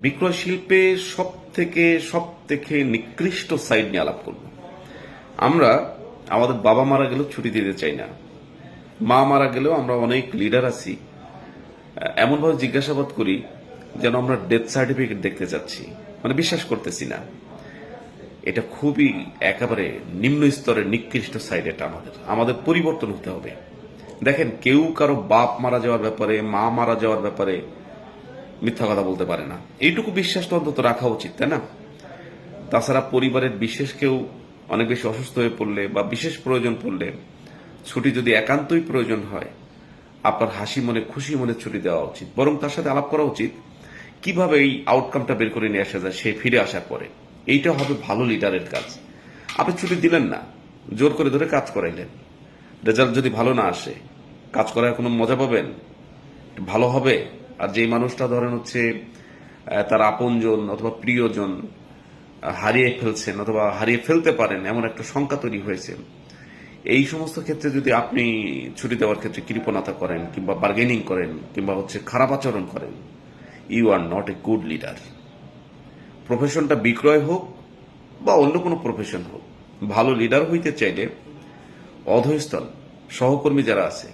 বিক্রয় শিল্পে সব থেকে সব থেকে নিকৃষ্ট সাইড নিয়ে আলাপ করব। আমরা আমাদের বাবা মারা গেলেও ছুটি দিতে চাই না। মা মারা গেলেও আমরা অনেক লিডার আছি। এমনভাবে জিজ্ঞাসাবাদ করি যেন আমরা ডেথ সার্টিফিকেট দেখতে যাচ্ছি মানে বিশ্বাস করতেছি না। এটা খুবই একেবারে নিম্ন স্তরের নিকৃষ্ট সাইড এটা আমাদের। আমাদের পরিবর্তন হতে হবে। দেখেন, কেউ কারও বাপ মারা যাওয়ার ব্যাপারে, মা মারা যাওয়ার ব্যাপারে মিথ্যা কথা বলতে পারে না। এইটুকু বিশ্বাস তো অন্তত রাখা উচিত, তাই না? তাছাড়া পরিবারের বিশেষ কেউ অনেক বেশি অসুস্থ হয়ে পড়লে বা বিশেষ প্রয়োজন পড়লে, ছুটি যদি একান্তই প্রয়োজন হয়, আপনার হাসি মনে, খুশি মনে ছুটি দেওয়া উচিত। বরং তার সাথে আলাপ করা উচিত, কীভাবে এই আউটকামটা বের করে নিয়ে আসা যায়, সে ফিরে আসার পরে। এইটা হবে ভালো লিডারের কাজ। আপনি ছুটি দিলেন না, জোর করে ধরে কাজ করাইলেন। রেজাল্ট যদি ভালো না আসে, কাজ করার কোনো মজা পাবেন? ভালো হবে? আর যেই মানুষটা ধরেন হচ্ছে তার আপনজন অথবা প্রিয়জন হারিয়ে ফেলছেন অথবা হারিয়ে ফেলতে পারেন, এমন একটা শঙ্কা তৈরি হয়েছে। এই সমস্ত ক্ষেত্রে যদি আপনি ছুটি দেওয়ার ক্ষেত্রে কৃপণতা করেন কিংবা বার্গেনিং করেন কিংবা হচ্ছে খারাপ আচরণ করেন you are not a good leader প্রফেশনটা বিক্রয় হোক বা অন্য কোনো প্রফেশন হোক, ভালো লিডার হইতে চাইলে অধস্তন সহকর্মী যারা আছে,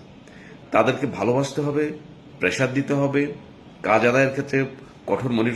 তাদেরকে ভালোবাসতে হবে প্রেশার দিতে হবে। কাজ আদায়ের ক্ষেত্রে কঠোর মনিটর